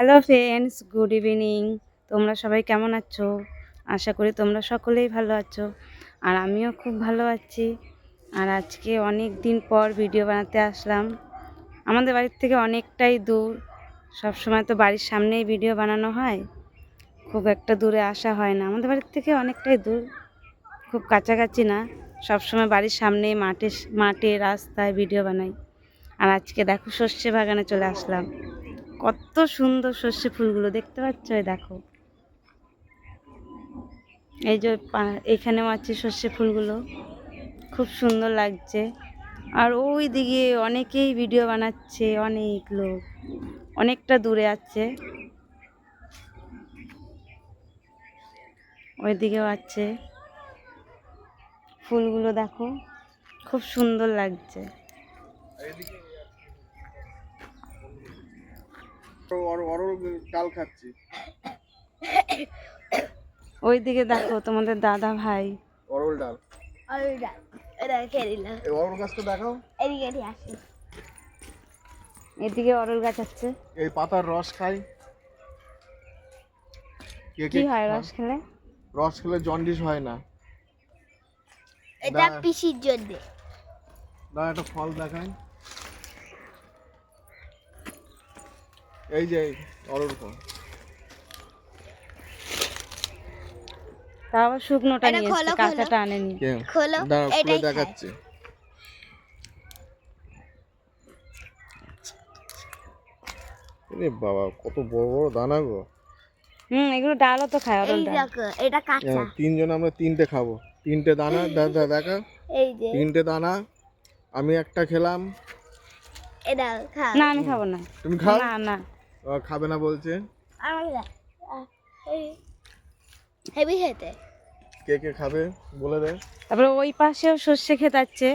Hello friends good evening তোমরা সবাই কেমন আছো? আশা করি তোমরা সকলেই ভালো আছো। আর আমিও খুব ভালো আছি। আর আজকে অনেক দিন পর ভিডিও বানাতে আসলাম। আমাদের বাড়ির থেকে অনেকটাই দূর। সব সময় তো বাড়ির সামনেই ভিডিও বানানো হয়। খুব একটা দূরে আসা হয় না। আমাদের বাড়ির থেকে অনেকটাই দূর। খুব কাছাকাছি না। সব সময় বাড়ির সামনে মাঠে মাঠে, রাস্তায় ভিডিও বানাই। আর আজকে দেখো সর্ষে বাগানে চলে আসলাম। কত সুন্দর সর্ষে ফুলগুলো দেখতে পাচ্ছ? দেখো। এই যে এখানেও আছে সর্ষে ফুলগুলো। খুব সুন্দর লাগছে। আর ওই দিকে অনেকেই ভিডিও বানাচ্ছে, অনেক লোক। অনেকটা দূরে আছে। ওই দিকেও আছে। ফুলগুলো দেখো, খুব সুন্দর লাগছে। ডাল খাচ্ছি। ওই দিকে দেখো তোমাদের দাদা ভাই। অরল ডাল। অলরা এটা খেয়ে দিলাম অরল গাছটা দেখাও। এদিকে এদিকে আসি। এদিকে অরল গাছ আছে। এই পাতার রস খাই। কে হয় রস খেলে? রস খেলে জন্ডিস হয় না। এটা পিসির জন্য। না একটা ফল দেখাই। এই যে শুকনোটা নিয়ে কাঁচাটা আনেনি। খোলো, দাঁড়াও খুলে এটাই দেখাচ্ছে। এরে বাবা কত বড় বড় দানা গো। হুম এগুলো ডালও তো খায় অরল ডাল। এটা কাঁচা। তিনজন আমরা তিনটে খাব। তিনটে দানা দা- দা- দেখা। এই যে। তিনটে দানা আমি একটা খেলাম। এটা খা না আমি খাব না। তুমি খাও? না না। খাবে না বলছে। হেভি খেতে। কে কে খাবে বলে দে। তারপরে ওই পাশেও সর্ষে ক্ষেত আছে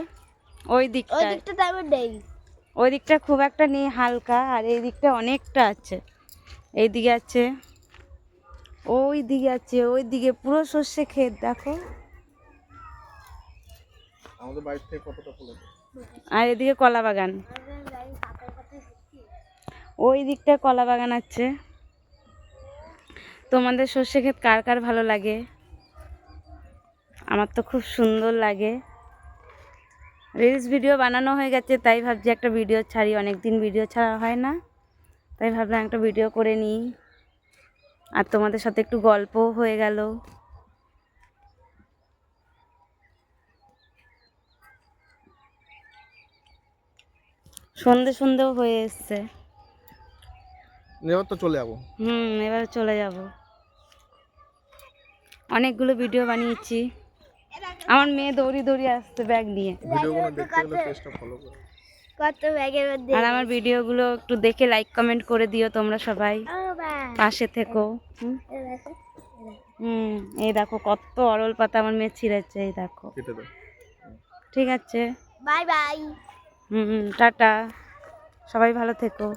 ওই ওই দিকটা তো আমার নেই। ওই দিকটা খুব একটা নেই হালকা আর এই দিকটা অনেকটা আছে। এই দিকে আছে ওই দিকে আছে ওই দিকে পুরো সর্ষে ক্ষেত দেখো। আমাদের বাড়ি থেকে কতটা ফুলে আর এদিকে কলা বাগান। ওই দিকটা কলা বাগান আছে। তোমাদের সর্ষে ক্ষেত কার কার ভালো লাগে? আমার তো খুব সুন্দর লাগে। রিলস ভিডিও বানানো হয়ে গেছে, তাই ভাবছি একটা ভিডিও ছাড়ি। অনেক দিন ভিডিও ছাড়া হয় না, তাই ভাবলাম একটা ভিডিও করে নিই। আর তোমাদের সাথে একটু গল্পও হয়ে গেল। সন্ধে সন্ধেও হয়ে এসছে। এবার তো চলে যাব। হুম এবার চলে যাব। অনেকগুলো ভিডিও বানিয়েছি। আমার মেয়ে দৌড়ি দৌড়ি আসছে ব্যাগ নিয়ে। ভিডিওগুলো দেখতে গেলে পেজটা ফলো করো। কত ব্যাগের মধ্যে আর আমার ভিডিওগুলো একটু দেখে লাইক কমেন্ট করে দিও তোমরা সবাই। পাশে থেকো। হুম? এই দেখো কত অরল পাতা আমার মেয়ে ছিঁড়েছে এই দেখো। ঠিক আছে। Bye bye. হুম, টাটা। সবাই ভালো থেকো।